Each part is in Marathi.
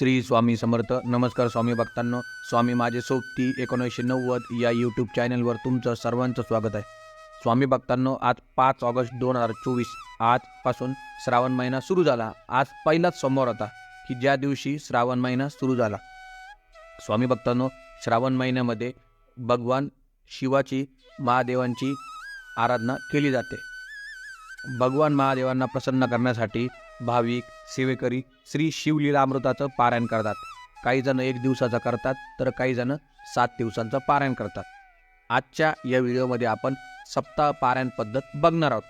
श्री स्वामी समर्थ. नमस्कार स्वामी भक्तांनो. स्वामी माझे सोबती एकोणीसशे नव्वद या यूट्यूब चॅनलवर तुमचं सर्वांचं स्वागत आहे. स्वामी भक्तांनो आज पाच ऑगस्ट दोन हजार चोवीस. आजपासून श्रावण महिना सुरू झाला. आज पहिलाच सोमवार होता की ज्या दिवशी श्रावण महिना सुरू झाला. स्वामी भक्तांनो श्रावण महिन्यामध्ये भगवान शिवाची महादेवांची आराधना केली जाते. भगवान महादेवांना प्रसन्न करण्यासाठी भाविक सेवेकरी श्री शिवलीला अमृताचं पारायण करतात. काही जण एक दिवसाचं करतात तर काही जण सात दिवसांचं पारायण करतात. आजच्या या व्हिडिओमध्ये आपण सप्ताह पारायण पद्धत बघणार आहोत.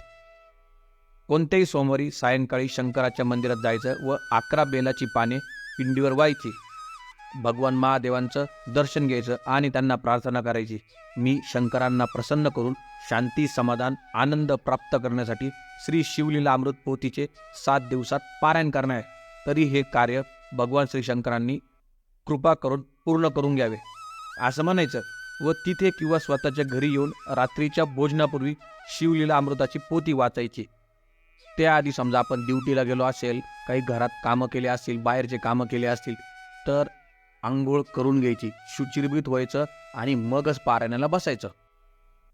कोणत्याही सोमवारी सायंकाळी शंकराच्या मंदिरात जायचं व अकरा बेलाची पाने पिंडीवर व्हायची. भगवान महादेवांचं दर्शन घ्यायचं आणि त्यांना प्रार्थना करायची. मी शंकरांना प्रसन्न करून शांती समाधान आनंद प्राप्त करण्यासाठी श्री शिवलीला अमृत पोथीचे सात दिवसात पारायण करणार आहे. तरी हे कार्य भगवान श्री शंकरांनी कृपा करून पूर्ण करून घ्यावे. असं म्हणायचं व तिथे किंवा स्वतःच्या घरी येऊन रात्रीच्या भोजनापूर्वी शिवलीला अमृताची पोती वाचायची. त्याआधी समजा आपण ड्युटीला गेलो असेल काही घरात कामं केले असतील बाहेरचे कामं केले असतील तर आंघोळ करून घ्यायची शुचिर्भूत व्हायचं आणि मगच पारायणाला बसायचं.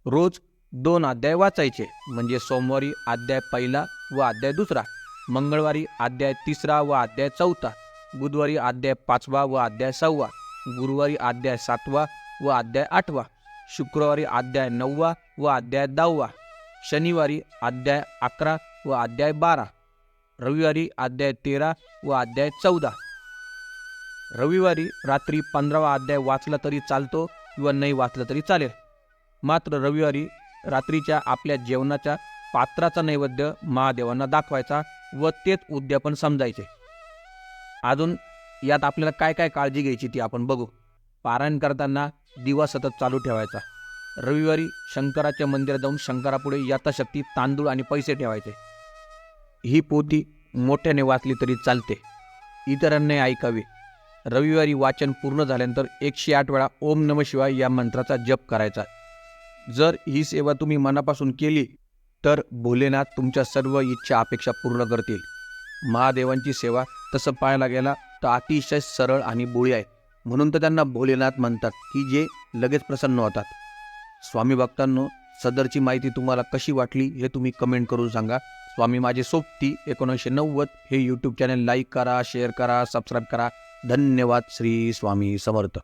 रोज दोन अध्याय वाचायचे म्हणजे सोमवारी अध्याय पहिला व अध्याय दुसरा मंगळवारी अध्याय तिसरा व अध्याय चौथा बुधवारी अध्याय पाचवा व अध्याय सहावा गुरुवारी अध्याय सातवा व अध्याय आठवा शुक्रवारी अध्याय नववा व अध्याय दहावा शनिवारी अध्याय अकरा व अध्याय बारा रविवारी अध्याय तेरा व अध्याय चौदा. रविवारी रात्री पंधरावा अध्याय वाचला तरी चालतो किंवा नाही वाचला तरी चालेल. मात्र रविवारी रात्रीच्या आपल्या जेवणाच्या पात्राचा नैवेद्य महादेवांना दाखवायचा व तेच उद्यापन समजायचे. अजून यात आपल्याला काय काय काळजी घ्यायची ती आपण बघू. पारायण करताना दिवा सतत चालू ठेवायचा. रविवारी शंकराच्या मंदिरात जाऊन शंकरापुढे यथाशक्ती तांदूळ आणि पैसे ठेवायचे. ही पोथी मोठ्याने वाचली तरी चालते. इतरांनी ऐकावी. रविवारी वाचन पूर्ण झाल्यानंतर एकशे आठ वेळा ओम नम शिवाय या मंत्राचा जप करायचा. जर ही सेवा तुम्ही मनापासून केली तर भोलेनाथ तुमच्या सर्व इच्छा अपेक्षा पूर्ण करतील. महादेवांची सेवा तसं पाहायला गेला तर अतिशय सरळ आणि बोळी आहे. म्हणून तर त्यांना भोलेनाथ म्हणतात की जे लगेच प्रसन्न होतात. स्वामी भक्तांनो सदरची माहिती तुम्हाला कशी वाटली हे तुम्ही कमेंट करून सांगा. स्वामी माझे सोबती एकोणीसशे नव्वद हे यूट्यूब चॅनल लाईक करा शेअर करा सबस्क्राईब करा. धन्यवाद श्री स्वामी समर्थ.